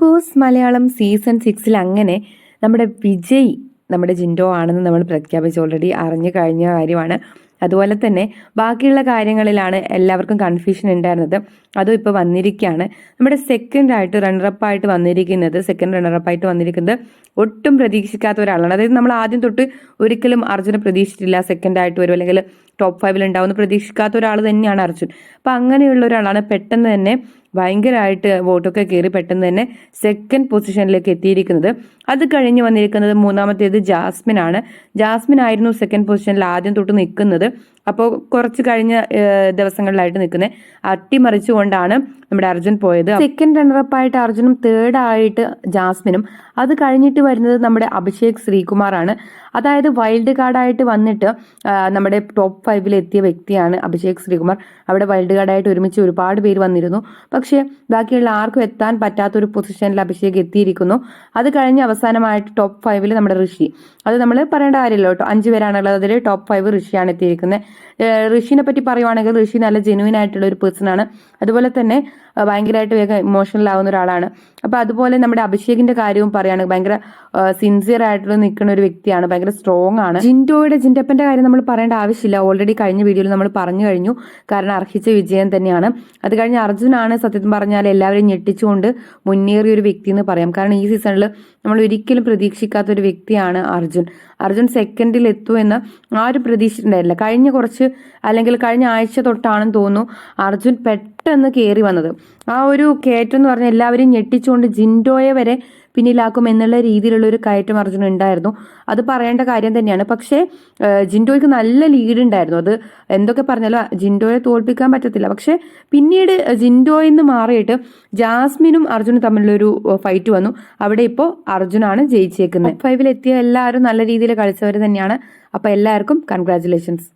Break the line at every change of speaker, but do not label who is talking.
Boss Malayalam season സിക്സിൽ അങ്ങനെ നമ്മുടെ വിജയ് നമ്മുടെ ജിൻഡോ ആണെന്ന് നമ്മൾ പ്രഖ്യാപിച്ച്. ഓൾറെഡി അറിഞ്ഞു കഴിഞ്ഞ കാര്യമാണ്. അതുപോലെ തന്നെ ബാക്കിയുള്ള കാര്യങ്ങളിലാണ് എല്ലാവർക്കും കൺഫ്യൂഷൻ ഉണ്ടായിരുന്നത്. അതും ഇപ്പോൾ വന്നിരിക്കുകയാണ്. നമ്മുടെ സെക്കൻഡ് ആയിട്ട് റണ്ണറപ്പായിട്ട് വന്നിരിക്കുന്നത് സെക്കൻഡ് റണ്ണറപ്പായിട്ട് വന്നിരിക്കുന്നത് ഒട്ടും പ്രതീക്ഷിക്കാത്ത ഒരാളാണ്. അതായത് നമ്മൾ ആദ്യം തൊട്ട് ഒരിക്കലും അർജുനെ പ്രതീക്ഷിച്ചിട്ടില്ല. സെക്കൻഡ് ആയിട്ട് വരും. അല്ലെങ്കിൽ ടോപ്പ് ഫൈവിൽ ഉണ്ടാവുമെന്ന് പ്രതീക്ഷിക്കാത്ത ഒരാൾ തന്നെയാണ് അർജുൻ. അപ്പം അങ്ങനെയുള്ള ഒരാളാണ് പെട്ടെന്ന് തന്നെ ഭയങ്കരമായിട്ട് വോട്ടൊക്കെ കയറി പെട്ടെന്ന് തന്നെ സെക്കൻഡ് പൊസിഷനിലേക്ക് എത്തിയിരിക്കുന്നത്. അത് കഴിഞ്ഞ് വന്നിരിക്കുന്നത് മൂന്നാമത്തേത് ജാസ്മിൻ ആണ്. ജാസ്മിൻ ആയിരുന്നു സെക്കൻഡ് പൊസിഷനിൽ ആദ്യം തൊട്ട് നിൽക്കുന്നത്. അപ്പോൾ കുറച്ച് കഴിഞ്ഞ ദിവസങ്ങളിലായിട്ട് നിൽക്കുന്നത്. അട്ടിമറിച്ചുകൊണ്ടാണ് നമ്മുടെ അർജുൻ പോയത്. സെക്കൻഡ് റണ്ണറപ്പ് ആയിട്ട് അർജുനും തേർഡായിട്ട് ജാസ്മിനും. അത് കഴിഞ്ഞിട്ട് വരുന്നത് നമ്മുടെ അഭിഷേക് ശ്രീകുമാറാണ്. അതായത് വൈൽഡ് കാർഡായിട്ട് വന്നിട്ട് നമ്മുടെ ടോപ്പ് ഫൈവിൽ എത്തിയ വ്യക്തിയാണ് അഭിഷേക് ശ്രീകുമാർ. അവിടെ വൈൽഡ് കാർഡായിട്ട് ഒരുമിച്ച് ഒരുപാട് പേര് വന്നിരുന്നു. പക്ഷേ ബാക്കിയുള്ള ആർക്കും എത്താൻ പറ്റാത്ത ഒരു പൊസിഷനിൽ അഭിഷേക് എത്തിയിരിക്കുന്നു. അത് കഴിഞ്ഞ് അവസാനമായിട്ട് ടോപ്പ് ഫൈവിൽ നമ്മുടെ ഋഷി. അത് നമ്മൾ പറയേണ്ട കാര്യമില്ല കേട്ടോ. അഞ്ച് പേരാണുള്ളത്. അതിൽ ടോപ്പ് ഫൈവ് ഋഷിയാണ് എത്തിയിരിക്കുന്നത്. ഋഷിനെ പറ്റി പറയുവാണെങ്കിൽ ഋഷി നല്ല ജെനുവിൻ ആയിട്ടുള്ള ഒരു പേഴ്സൺ ആണ്. അതുപോലെ തന്നെ ഭയങ്കരമായിട്ട് വേഗം ഇമോഷണൽ ആവുന്ന ഒരാളാണ്. അപ്പൊ അതുപോലെ നമ്മുടെ അഭിഷേകിന്റെ കാര്യവും പറയാണ് ഭയങ്കര സിൻസിയർ ആയിട്ടുള്ള നിൽക്കുന്ന ഒരു വ്യക്തിയാണ് ഭയങ്കര സ്ട്രോങ് ആണ്. ജിൻഡോയുടെ ജിൻഡപ്പന്റെ കാര്യം നമ്മൾ പറയേണ്ട ആവശ്യമില്ല. ഓൾറെഡി കഴിഞ്ഞ വീഡിയോയിൽ നമ്മൾ പറഞ്ഞു കഴിഞ്ഞു. കാരണം അർഹിച്ച വിജയം തന്നെയാണ്. അത് കഴിഞ്ഞ് അർജുനാണ് സത്യത്തിൽ പറഞ്ഞാൽ എല്ലാവരെയും ഞെട്ടിച്ചുകൊണ്ട് മുന്നേറിയ ഒരു വ്യക്തി എന്ന് പറയാം. കാരണം ഈ സീസണിൽ നമ്മൾ ഒരിക്കലും പ്രതീക്ഷിക്കാത്ത ഒരു വ്യക്തിയാണ് അർജുൻ. അർജുൻ സെക്കൻഡിൽ എത്തുമെന്ന് ആരും പ്രതീക്ഷിച്ചിട്ടുണ്ടായില്ല കഴിഞ്ഞ കുറച്ച് അല്ലെങ്കിൽ കഴിഞ്ഞ ആഴ്ച തൊട്ടാണെന്ന് തോന്നുന്നു അർജുൻ പെട്ടെന്ന് കയറി വന്നത്. ആ ഒരു കയറ്റം എന്ന് പറഞ്ഞാൽ എല്ലാവരെയും ഞെട്ടിച്ചുകൊണ്ട് ജിൻഡോയെ വരെ പിന്നിലാക്കും എന്നുള്ള രീതിയിലുള്ള ഒരു കയറ്റം അർജുനൻ ഉണ്ടായിരുന്നു. അത് പറയേണ്ട കാര്യം തന്നെയാണ്. പക്ഷേ ജിൻഡോയ്ക്ക് നല്ല ലീഡ് ഉണ്ടായിരുന്നു. അത് എന്തൊക്കെ പറഞ്ഞാലും ജിൻഡോയെ തോൽപ്പിക്കാൻ പറ്റത്തില്ല. പക്ഷേ പിന്നീട് ജിൻഡോയിൽ നിന്ന് മാറിയിട്ട് ജാസ്മിനും അർജുനും തമ്മിലൊരു ഫൈറ്റ് വന്നു. അവിടെ ഇപ്പോൾ അർജുനാണ് ജയിച്ചേക്കുന്നത്. ഫൈവിൽ എത്തിയ എല്ലാവരും നല്ല രീതിയിൽ കളിച്ചവർ തന്നെയാണ്. അപ്പോൾ എല്ലാവർക്കും കൺഗ്രാചുലേഷൻസ്